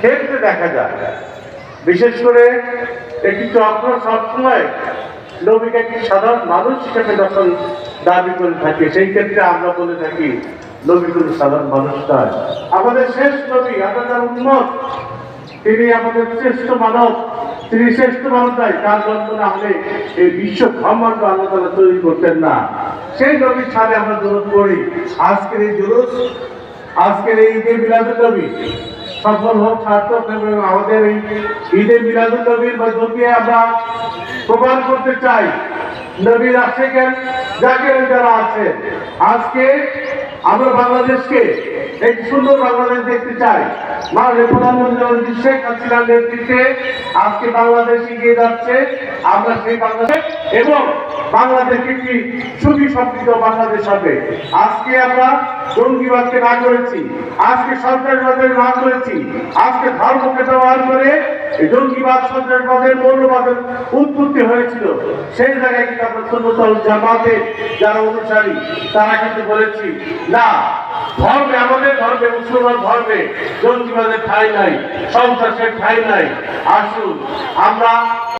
ক্ষেত্রে দেখা যায়। বিশেষ করে একটি চক্র সবসময় নবীকে একটি সাধারণ মানুষ হিসেবে যখন দাবি করে থাকে, সেই ক্ষেত্রে আমরা বলে থাকি, নবী সাধারণ মানুষ নয়। আমাদের শেষ নবী, আমাদের উন্মত তিনি আমাদের শ্রেষ্ঠ মানব, তিনি শ্রেষ্ঠ মানব নয় তার জন্ম না হলে এই বিশ্ব ব্রহ্মাণ্ড আল্লাহ তালা তৈরি করতেন না। সেই নবীর সাথে আমরা দূরত করি আজকের এই জুলুস, আজকের এই ঈদে মিলাদুল নবী সফল হোক, সার্থক এবং আমাদের এই ঈদে মিলাদুল নবীর মধ্য দিয়ে আমরা প্রমাণ করতে চাই, নবীর কেন যাকে যারা আছে আজকে আমরা বাংলাদেশকে একটি সুন্দর বাংলাদেশ দেখতে চাই। মাননীয় প্রধানমন্ত্রী শেখ হাসিনার নেতৃত্বে আজকে বাংলাদেশ এগিয়ে যাচ্ছে। আমরা সেই বাংলাদেশ এবং বাংলাদেশ একটি সুখী সমৃদ্ধ বাংলাদেশ হবে। আজকে আমরা জঙ্গিবাদকে না করেছি। আজকে সন্ত্রাসবাদের না করেছি। আজকে ধর্মকে ব্যবহার করে এই জঙ্গিবাদ, সন্ত্রাসবাদের মৌলবাদের উৎপত্তি হয়েছিল। সেই জায়গায় কিন্তু আমরা সুন্নতল জামাতের যারা অনুসারী, তারা কিন্তু বলেছি, না, ধর্মে ধর্মে মুসলমান ধর্মে জঙ্গিবাদের ঠাই নাই সন্ত্রাসের ঠাই নাই। আসুন আমরা